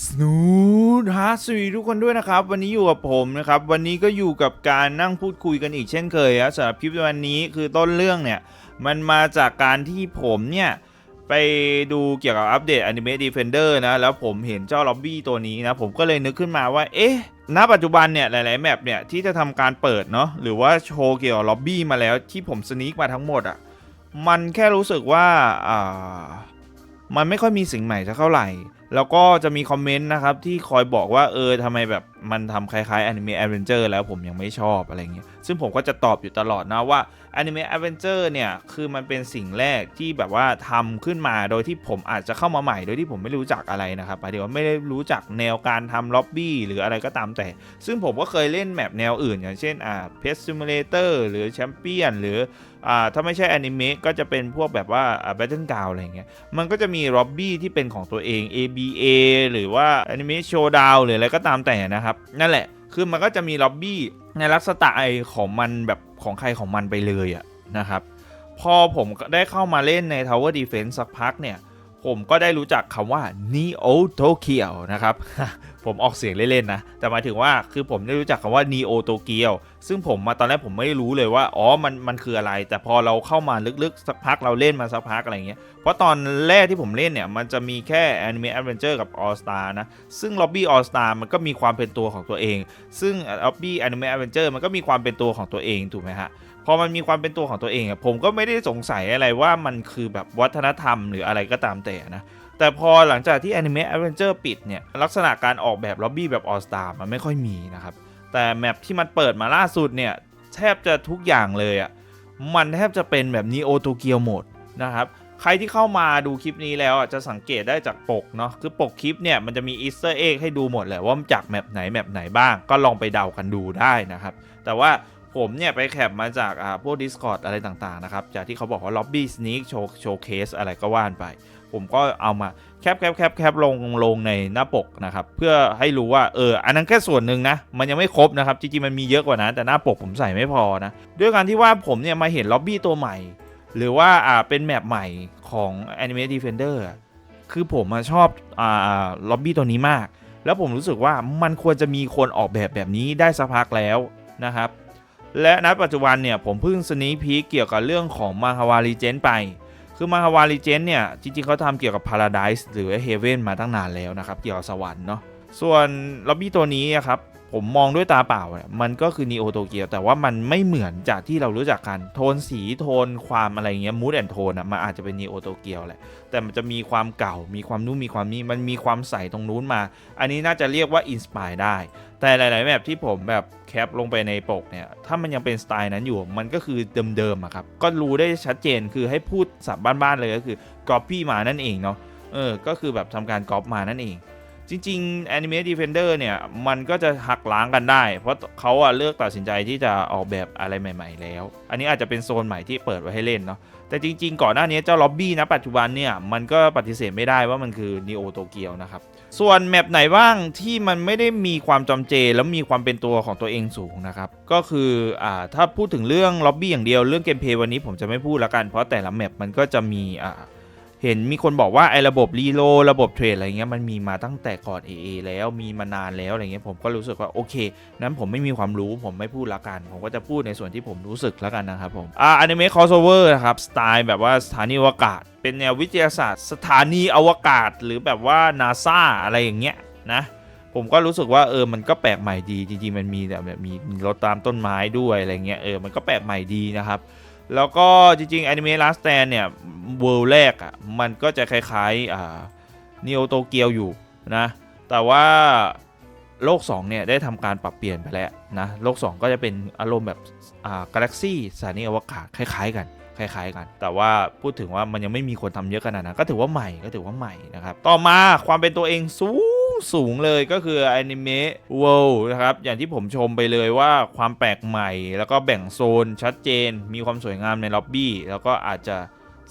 สนูดฮาสวีทุกคนด้วยนะครับ วันนี้อยู่กับผมนะครับ วันนี้ก็อยู่กับการนั่งพูดคุยกันอีกเช่นเคยครับสำหรับคลิปวันนี้คือต้นเรื่องเนี่ย มันมาจากการที่ผมเนี่ย ไปดูเกี่ยวกับอัปเดต Anime Defender นะ แล้วผมเห็นเจ้าล็อบบี้ตัวนี้นะ ผมก็เลยนึกขึ้นมาว่า เอ๊ะณปัจจุบันเนี่ย หลาย ๆ แมปเนี่ย ที่จะทำการเปิดเนาะหรือว่าโชว์เกี่ยวกับล็อบบี้มาแล้วที่ผมสนีกมาทั้งหมดอะ่ะมันแค่รู้สึกว่าอ่ามันไม่ค่อยมีสิ่งใหม่สักเท่าไหร่ แล้วก็จะมีคอมเมนต์นะครับที่คอยบอกว่าเออทำไมแบบ มันทำคล้ายๆ Anime Adventure แล้วผมยังไม่ชอบอะไรเงี้ยซึ่งผมก็จะตอบอยู่ตลอดนะว่า Anime Adventure เนี่ย คือมันเป็นสิ่งแรกที่แบบว่าทำขึ้นมาโดยที่ผมอาจจะเข้ามาใหม่ โดยที่ผมไม่รู้จักอะไรนะครับหมายถึงว่าไม่ได้รู้จักแนวการทำล็อบบี้หรืออะไรก็ตามแต่ ซึ่งผมก็เคยเล่นแมปแนวอื่น อย่างเช่นอ่า Pet Simulator หรือ Champion หรืออ่าถ้าไม่ใช่อนิเมะก็จะเป็นพวกแบบว่าอ่า Battle Ground อะไรเงี้ยมันก็จะมีล็อบบี้ที่เป็นของตัวเอง ABA หรือว่า Anime Showdown หรืออะไรก็ตามแต่นะครับนั่นแหละ คือมันก็จะมีล็อบบี้ในลักษณะไอของมันแบบของใครของมันไปเลยอะนะครับพอผมได้เข้ามาเล่นใน Tower Defense สักพักเนี่ย ผมก็ได้รู้จักคำว่า Neo Tokyo นะครับ ผมออกเสียงเล่น ๆ นะ แต่หมายถึงว่าคือผมได้รู้จักคำว่า Neo Tokyo ซึ่งผมมาตอนแรกผมไม่รู้เลยว่าอ๋อมันมันคืออะไร แต่พอเราเข้ามาลึกๆสักพักเราเล่นมาสักพักอะไรเงี้ยเพราะตอนแรกที่ผมเล่นเนี่ยมันจะมีแค่ Anime Adventure กับ All Star นะ ซึ่ง Lobby All Star มันก็มีความเป็นตัวของตัวเอง ซึ่ง Lobby Anime Adventure มันก็มีความเป็นตัวของตัวเองถูกไหมฮะพอมันมีความเป็นตัวของตัวเองอะผมก็ไม่ได้สงสัยอะไรว่ามันคือแบบวัฒนธรรมหรืออะไรก็ตามแต่นะแต่พอหลังจากที่ Anime Adventure ปิดเนี่ยลักษณะการออกแบบล็อบบี้แบบ All Star มันไม่ค่อยมีนะครับ แต่แมปที่มันเปิดมาล่าสุดเนี่ยแทบจะทุกอย่างเลยอะ่ะมันแทบจะเป็นแบบนี้โอโตเกียวหมดนะครับใครที่เข้ามาดูคลิปนี้แล้วอะจะสังเกตได้จากปกเนาะคือปกคลิปเนี่ยมันจะมีอีสเตอร์เอ็กให้ดูหมดแหละว่ามันจากแมปไหนแมปไหนบ้าง ก็ลองไปเดากันดูได้นะครับ แต่ว่าผมเนี่ยไปแคปมาจากอ่าพวก Discord อะไรต่างๆนะครับ จากที่เขาบอกว่า Lobby Sneak Show Showcase อะไรก็ว่านไป ผมก็เอามา แคปแคปแคปแคปลงลงในหน้าปกนะครับ เพื่อให้รู้ว่าเอออันนั้นแค่ส่วนหนึ่งนะ มันยังไม่ครบนะครับ จริงๆ มันมีเยอะกว่านั้น แต่หน้าปกผมใส่ไม่พอนะ ด้วยการที่ว่าผมเนี่ยมาเห็นล็อบบี้ตัวใหม่ หรือว่าอ่าเป็นแมปใหม่ของ Anime Defender อะคือผมมาชอบอ่าล็อบบี้ตัวนี้มาก แล้วผมรู้สึกว่ามันควรจะมีคนออกแบบแบบนี้ได้สักพักแล้วนะครับ และณปัจจุบันเนี่ยผมเพิ่งสนีพีเกี่ยวกับเรื่องของมาฮาวารีเจนไป คือมาฮาวาริเจนเนี่ย จริงๆเขาทำเกี่ยวกับ Paradise หรือ Heaven มาตั้งนานแล้วนะครับ เกี่ยวกับสวรรค์เนาะส่วนล็อบบี้ตัวนี้อะครับ ผมมองด้วยตาเปล่าเนี่ยมันก็คือ Neo Tokyo แต่ว่ามันไม่เหมือนจากที่เรารู้จักกัน โทนสีโทนความอะไรเงี้ยมูดแอนโทนอะมันอาจจะเป็น Neo Tokyo แหละ แต่มันจะมีความเก่า มีความนู้นมีความนี้มันมีความใสตรงนู้นมา อันนี้น่าจะเรียกว่าอินสปายได้ แต่หลาย ๆ แบบที่ผมแบบแคปลงไปในปกเนี่ย ถ้ามันยังเป็นสไตล์นั้นอยู่ มันก็คือเดิม ๆอะครับ ก็รู้ได้ชัดเจนคือให้พูดสับบ้าน ๆ เลยก็คือ copy มานั่นเองเนาะเออก็คือแบบทำการก๊อปมานั่นเอง จริงๆ Anime Defender เนี่ยมันก็จะหักล้างกันได้ เพราะเขาอะเลือกตัดสินใจที่จะออกแบบอะไรใหม่ ๆ แล้ว อันนี้อาจจะเป็นโซนใหม่ที่เปิดไว้ให้เล่นเนาะแต่จริง ๆ ก่อนหน้านี้เจ้าล็อบบี้นะปัจจุบันเนี่ยมันก็ปฏิเสธไม่ได้ว่ามันคือ Neo Tokyo นะครับ ส่วนแมปไหนบ้างที่มันไม่ได้มีความจำเจแล้วมีความเป็นตัวของตัวเองสูงนะครับ ก็คืออ่าถ้าพูดถึงเรื่องล็อบบี้อย่างเดียวเรื่องเกมเพลย์วันนี้ผมจะไม่พูดละกันเพราะแต่ละแมปมันก็จะมีอ่า เห็นมีคนบอกว่าไอ้ระบบรีโลระบบเทรดอะไรเงี้ยมันมีมาตั้งแต่ก่อน AA แล้วมีมานานแล้วอะไรเงี้ยผมก็รู้สึกว่าโอเคนั้นผมไม่มีความรู้ผมไม่พูดละกัน ผมก็จะพูดในส่วนที่ผมรู้สึกละกันนะครับผมอ่าอนิเมะคอสเวอร์นะครับสไตล์แบบว่าสถานีอวกาศ เป็นแนววิทยาศาสตร์ สถานีอวกาศ หรือแบบว่านาซาอะไรอย่างเงี้ยนะผมก็รู้สึกว่าเออ มันก็แปลกใหม่ดี จริงๆ มันมีแบบแบบมีรถตามต้นไม้ด้วยอะไรเงี้ย เออ มันก็แปลกใหม่ดีนะครับ แล้วก็จริงๆ Anime Last Stand เนี่ยเวิลด์แรกอะ่ะมันก็จะคล้ายๆอ่าน o โตเกียวอยู่นะแต่ว่าโลก 2 เนี่ย ได้ทำการปรับเปลี่ยนไปแล้วนะโลก 2 ก็จะเป็นอารมณ์แบบอ่ากาแล็กซี่สถานีอวกาศคล้าย ๆ กันคล้าย ๆ กัน แต่ว่าพูดถึงว่ามันยังไม่มีคนทำเยอะขนาดนั้นก็ถือว่าใหม่ก็ถือว่าใหม่นะครับ ต่อมาความเป็นตัวเองสูง สูงเลยก็คือ Anime World นะครับ อย่างที่ผมชมไปเลยว่าความแปลกใหม่ แล้วก็แบ่งโซนชัดเจน มีความสวยงามในล็อบบี้ แล้วก็อาจจะ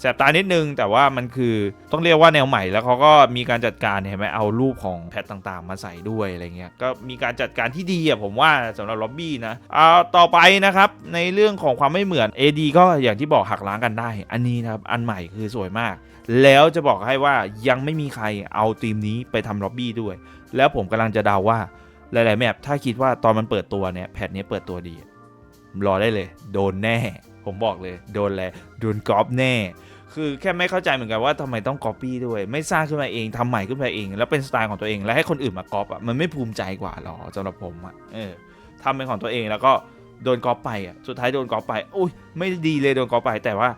แสบตานิดนึง แต่ว่ามันคือต้องเรียกว่าแนวใหม่แล้วเขาก็มีการจัดการเห็นไหมเอารูปของแพทต่างๆ มาใส่ด้วยอะไรเงี้ยก็มีการจัดการที่ดีอะผมว่าสำหรับล็อบบี้นะเอาต่อไปนะครับในเรื่องของความไม่เหมือน AD ก็อย่างที่บอกหักล้างกันได้ อันนี้นะครับอันใหม่คือสวยมาก แล้วจะบอกให้ว่ายังไม่มีใครเอาทีมนี้ไปทำล็อบบี้ด้วย แล้วผมกำลังจะเดาว่าหลายๆแมปถ้าคิดว่าตอนมันเปิดตัวเนี่ยแพทนี้เปิดตัวดีรอได้เลย โดนแน่ ผมบอกเลย โดนแหละโดนก๊อปแน่ คือแค่ไม่เข้าใจเหมือนกันว่าทำไมต้องก๊อปปี้ด้วย ไม่สร้างขึ้นมาเองทำใหม่ขึ้นมาเอง แล้วเป็นสไตล์ของตัวเอง แล้วให้คนอื่นมาก๊อปอะมันไม่ภูมิใจกว่าหรอสำหรับผมอะเออทำเป็นของตัวเองแล้วก็โดนก๊อปไปอะสุดท้ายโดนก๊อปไปอุ้ยไม่ดีเลยโดนก๊อปไปแต่ว่า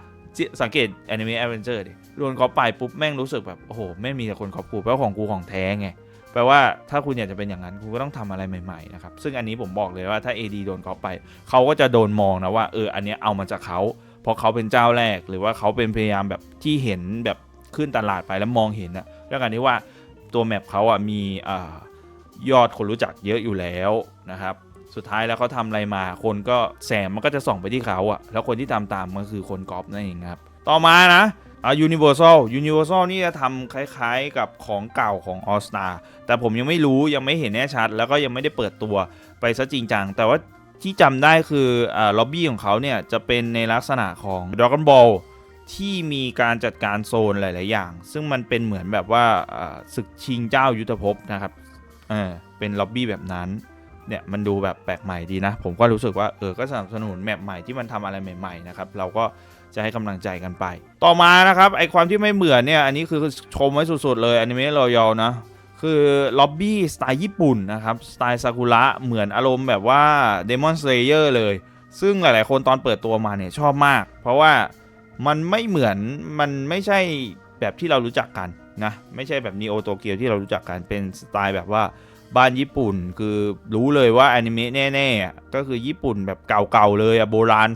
สังเกต Anime Adventure ดิโดนก๊อปไปปุ๊บแม่งรู้สึกแบบโอ้โหไม่มีแต่คนก๊อปกูแปลว่าของกูของแท้ไง แปลว่าถ้าคุณอยากจะเป็นอย่างนั้นคุณก็ต้องทำอะไรใหม่ๆนะครับซึ่งอันนี้ผมบอกเลยว่าถ้า AD โดนก๊อปไป เขาก็จะโดนมองนะว่าเอออันนี้เอามาจากเขาเพราะเขาเป็นเจ้าแรก หรือว่าเขาเป็นพยายามแบบที่เห็นแบบขึ้นตลาดไปแล้วมองเห็นนะเรื่องการที่ว่าตัวแมปเขาอะมีอยอดคนรู้จักเยอะอยู่แล้วนะครับสุดท้ายแล้วเขาทำอะไรมาคนก็แสงมันก็จะส่องไปที่เขาอะแล้วคนที่ตามตามมันคือคนก๊อปนั่นเองครับ ต่อมานะ อ่า Universal Universal นี่จะทำคล้ายๆกับของเก่าของ All Star แต่ผมยังไม่รู้ยังไม่เห็นแน่ชัด แล้วก็ยังไม่ได้เปิดตัวไปซะจริงจัง แต่ว่าที่จำได้คืออ่าล็อบบี้ของเขาเนี่ยจะเป็นในลักษณะของ Dragon Ball ที่มีการจัดการโซนหลาย ๆ อย่าง ซึ่งมันเป็นเหมือนแบบว่าอ่าศึกชิงเจ้ายุทธภพนะครับ เออ เป็นล็อบบี้แบบนั้น เนี่ยมันดูแบบแปลกใหม่ดีนะ ผมก็รู้สึกว่าเออก็สนับสนุนแมปใหม่ที่มันทำอะไรใหม่ๆนะครับเราก็จะให้กำลังใจกันไป ต่อมานะครับไอความที่ไม่เหมือนเนี่ยอันนี้คือชมไว้สุดๆเลยอนิเมะรอยอนะคือล็อบบี้สไตล์ญี่ปุ่นนะครับสไตล์ซากุระเหมือนอารมณ์แบบว่า Demon Slayer เลย ซึ่งหลายๆคนตอนเปิดตัวมาเนี่ยชอบมาก เพราะว่ามันไม่เหมือนมันไม่ใช่แบบที่เรารู้จักกันนะไม่ใช่แบบนีโอโตเกียวที่เรารู้จักกันเป็นสไตล์แบบว่า บ้านญี่ปุ่นคือรู้เลยว่าอนิเมะแน่ๆก็คือญี่ปุ่นแบบเก่าๆเลยอะโบราณ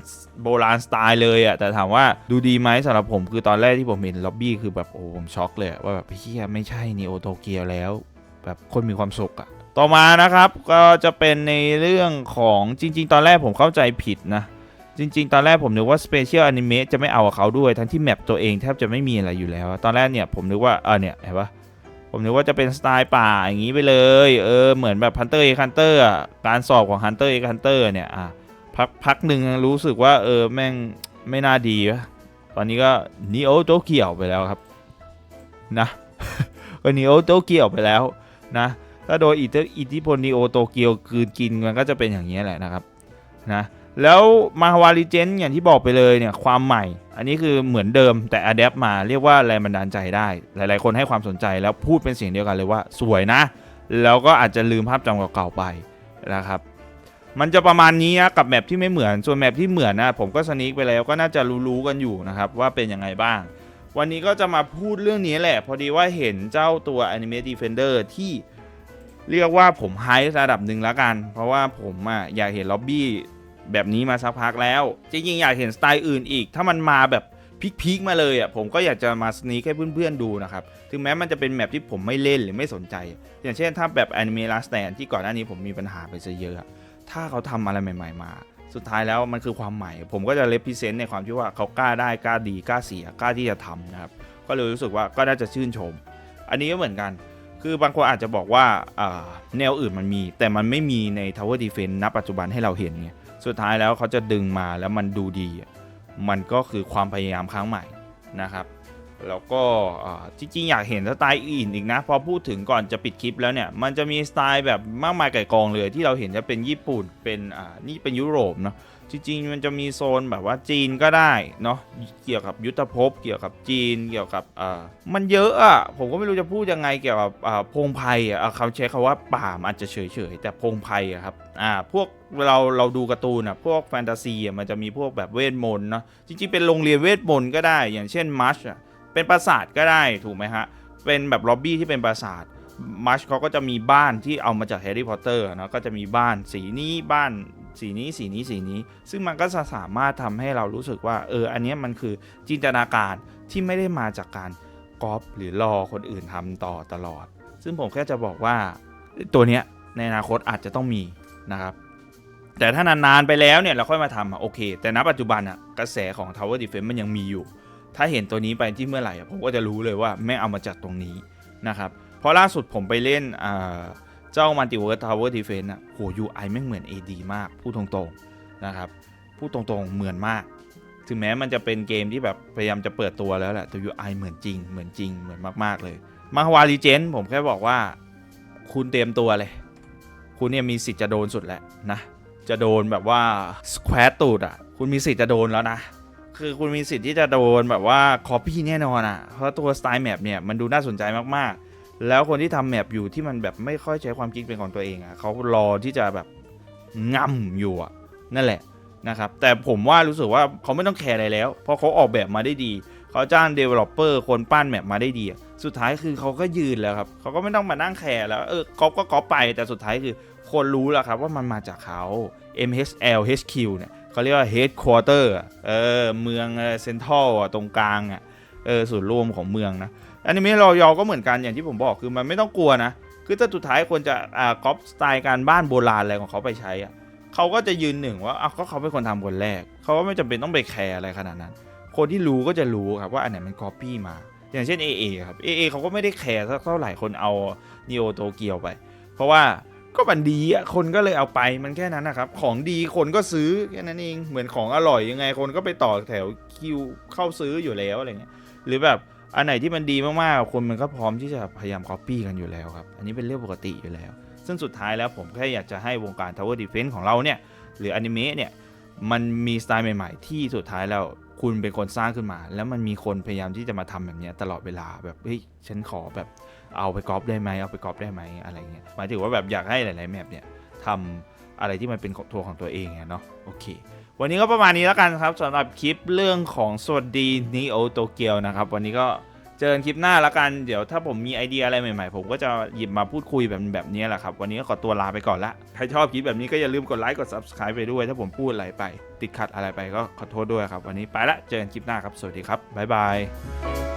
โบราณสไตล์เลยอะแต่ถามว่าดูดีไหมสำหรับผมคือตอนแรกที่ผมเห็นล็อบบี้คือแบบโอ้ผมช็อกเลยว่าแบบเฮียไม่ใช่นีโอโตเกียวแล้ว แบบคนมีความสุขอะต่อมานะครับก็จะเป็นในเรื่องของจริง ๆ ตอนแรกผมเข้าใจผิดนะจริง ๆ ตอนแรกผมนึกว่า Special Anime จะไม่เอาเขาด้วย ทั้งที่แมปตัวเองแทบจะไม่มีอะไรอยู่แล้ว ตอนแรกเนี่ยผมนึกว่าเออเนี่ยเห็นปะ ผมนึกว่าจะเป็นสไตล์ป่าอย่างนี้ไปเลย เออ เหมือนแบบ Hunter x Hunter อะการสอบของ Hunter x Hunter เตอร์เนี่ยอะพักพักหนึ่งรู้สึกว่าเออแม่งไม่น่าดีวะตอนนี้ก็นิโอโตเกียวไปแล้วครับนะก็นิโอโตเกียวไปแล้วนะ ถ้าโดยอิทธิพลนีโอโตเกียวคืนกินมันก็จะเป็นอย่างนี้แหละนะครับนะ แล้วมาฮาวาริเจนอย่างที่บอกไปเลยเนี่ยความใหม่ อันนี้คือเหมือนเดิมแต่อัดแอปมาเรียกว่าแรงบันดาลใจได้ หลายๆ คนให้ความสนใจแล้วพูดเป็นเสียงเดียวกันเลยว่าสวยนะ แล้วก็อาจจะลืมภาพจำเก่าๆไปนะครับมันจะประมาณนี้นะกับแมปที่ไม่เหมือนส่วนแมปที่เหมือนนะผมก็สนิกไปแล้วก็น่าจะรู้ๆกันอยู่นะครับว่าเป็นยังไงบ้าง วันนี้ก็จะมาพูดเรื่องนี้แหละ พอดีว่าเห็นเจ้าตัว Anime Defender ที่เรียกว่าผมไฮระดับหนึ่งแล้วกัน เพราะว่าผมอะอยากเห็นล็อบบี้ แบบนี้มาสักพักแล้ว จริงๆ อยากเห็นสไตล์อื่นอีก ถ้ามันมาแบบพีคๆมาเลยอะผมก็อยากจะมาสนีคให้เพื่อนๆดูนะครับ ถึงแม้มันจะเป็นแมปที่ผมไม่เล่นหรือไม่สนใจ อย่างเช่นถ้าแบบ Anime Last Stand ที่ก่อนหน้านี้ผมมีปัญหาไปซะเยอะ ถ้าเขาทำอะไรใหม่ ๆ มา สุดท้ายแล้วมันคือความใหม่ ผมก็จะเลพิเซนต์ในความที่ว่าเขากล้าได้กล้าดีกล้าเสียกล้าที่จะทำนะครับก็เลยรู้สึกว่าก็น่าจะชื่นชม อันนี้ก็เหมือนกัน คือบางคนอาจจะบอกว่าอ่าแนวอื่นมันมี แต่มันไม่มีใน Tower Defense ณปัจจุบันให้เราเห็นไง สุดท้ายแล้วเขาจะดึงมาแล้วมันดูดี มันก็คือความพยายามครั้งใหม่นะครับ แล้วก็อ่จริงๆอยากเห็นสไตล์อื่นอีกนะ พอพูดถึงก่อนจะปิดคลิปแล้วเนี่ย มันจะมีสไตล์แบบมากมายไก่กองเลยที่เราเห็นจะเป็นญี่ปุ่นเป็นนี่เป็นยุโรปเนาะ จริงๆมันจะมีโซนแบบว่าจีนก็ได้เนาะเกี่ยวกับยุทธภพเกี่ยวกับจีนเกี่ยวกับอ่ามันเยอะอะผมก็ไม่รู้จะพูดยังไงเกี่ยวกับอ่าพงไพรอะอะเขาใช้คำว่าป่ามันจะเฉยๆแต่พงไพรอะครับอ่าพวกเราเราดูการ์ตูนอะพวกแฟนตาซีอะมันจะมีพวกแบบเวทมนต์เนาะจริงๆเป็นโรงเรียนเวทมนต์ก็ได้ อย่างเช่นมัชอะเป็นปราสาทก็ได้ถูกไหมฮะเป็นแบบล็อบบี้ที่เป็นปราสาทมัชเขาก็จะมีบ้านที่เอามาจากแฮร์รี่พอตเตอร์นะก็จะมีบ้านสีนี้บ้าน สีนี้สีนี้สีนี้ ซึ่งมันก็จะสามารถทำให้เรารู้สึกว่าเอออันนี้มันคือจินตนาการที่ไม่ได้มาจากการก๊อปหรือรอคนอื่นทำต่อตลอด ซึ่งผมแค่จะบอกว่าตัวเนี้ยในอนาคตอาจจะต้องมีนะครับ แต่ถ้านานๆไปแล้วเนี่ยเราค่อยมาทำอะโอเค แต่ณปัจจุบันอะกระแสของ Tower Defense มันยังมีอยู่ ถ้าเห็นตัวนี้ไปที่เมื่อไหร่ผมก็จะรู้เลยว่าแม่เอามาจากตรงนี้นะครับเพราะล่าสุดผมไปเล่นอ่า เจ้า Multiverse Tower Defense อะโห UI แม่เหมือน AD มาก พูดตรงๆนะครับ พูดตรงๆเหมือนมาก ถึงแม้มันจะเป็นเกมที่แบบพยายามจะเปิดตัวแล้วแหละแต่ UI เหมือนจริง เหมือนจริง เหมือนมากๆเลยมาฮวารีเจนผมแค่บอกว่าคุณเตรียมตัวเลย คุณเนี่ยมีสิทธิ์จะโดนสุดแหล้วนะ จะโดนแบบว่าสแควตตูดอะ คุณมีสิทธิ์จะโดนแล้วนะ คือคุณมีสิทธิ์ที่จะโดนแบบว่าคอปปี้แน่นอนอะ เพราะตัวสไตล์แมปเนี่ยมันดูน่าสนใจมากๆ แล้วคนที่ทำแมปอยู่ที่มันแบบไม่ค่อยใช้ความคิดเป็นของตัวเองอะเขารอที่จะแบบง่ำอยู่อะนั่นแหละนะครับแต่ผมว่ารู้สึกว่าเขาไม่ต้องแคร์อะไรแล้ว เพราะเขาออกแบบมาได้ดี เขาจ้าง developer คนปั้นแมปมาได้ดี สุดท้ายคือเขาก็ยืนแล้วครับเขาก็ไม่ต้องมานั่งแคร์แล้วเออก๊อปก็ก๊อปไปแต่สุดท้ายคือคนรู้แล้วครับว่ามันมาจากเขา MHL HQ เนี่ยเขาเรียกว่า headquarter เออเมืองเซ็นทรัลตรงกลางอะเออส่วนย์รวมของเมืองนะ อนิเมะรอยอก็เหมือนกันอย่างที่ผมบอกคือมันไม่ต้องกลัวนะ คือถ้าสุดท้ายควรจะอ่าก๊อปสไตล์การบ้านโบราณอะไรของเขาไปใช้อะเขาก็จะยืนหนึ่งว่าอ้าวก็เขาเป็นคนทำคนแรก เขาก็ไม่จำเป็นต้องไปแคร์อะไรขนาดนั้น คนที่รู้ก็จะรู้ครับว่าอันไหนมันก๊อปปี้มา อย่างเช่น AA ครับ AA เขาก็ไม่ได้แคร์สักเท่าไหร่คนเอาน e o โตเกียวไป เพราะว่าก็มันดีอะคนก็เลยเอาไปมันแค่นั้นนะครับ ของดีคนก็ซื้อแค่นั้นเองเหมือนของอร่อยยังไงคนก็ไปต่อแถวคิวเข้าซื้ออยู่แล้วอะไรเงี้ยหรือแบบ อันไหนที่มันดีมากๆคนมันก็พร้อมที่จะพยายามก๊อปปี้กันอยู่แล้วครับ อันนี้เป็นเรื่องปกติอยู่แล้ว ซึ่งสุดท้ายแล้วผมแค่อยากจะให้วงการ Tower Defense ของเราเนี่ย หรืออนิเมะเนี่ย มันมีสไตล์ใหม่ๆ ที่สุดท้ายแล้วคุณเป็นคนสร้างขึ้นมา แล้วมันมีคนพยายามที่จะมาทำแบบนี้ตลอดเวลาแบบเฮ้ยฉันขอแบบเอาไปก๊อปได้ไหมเอาไปก๊อปได้ไหมอะไรเงี้ยหมายถึงว่าแบบอยากให้หลายๆแมปเนี่ยทำอะไรที่มันเป็นตัวของตัวเองเนาะโอเค วันนี้ก็ประมาณนี้แล้วกันครับสำหรับคลิปเรื่องของสวัสดีนิโอโตเกียวนะครับ วันนี้ก็เจอกันคลิปหน้าแล้วกันเดี๋ยวถ้าผมมีไอเดียอะไรใหม่ๆ ผมก็จะหยิบมาพูดคุยแบบแบบนี้แหละครับ วันนี้ก็ขอตัวลาไปก่อนละใครชอบคลิปแบบนี้ก็อย่าลืมกดไลค์กด subscribe ไปด้วย ถ้าผมพูดอะไรไป ติดขัดอะไรไปก็ขอโทษด้วยครับ วันนี้ไปละเจอกันคลิปหน้าครับสวัสดีครับบ๊ายบาย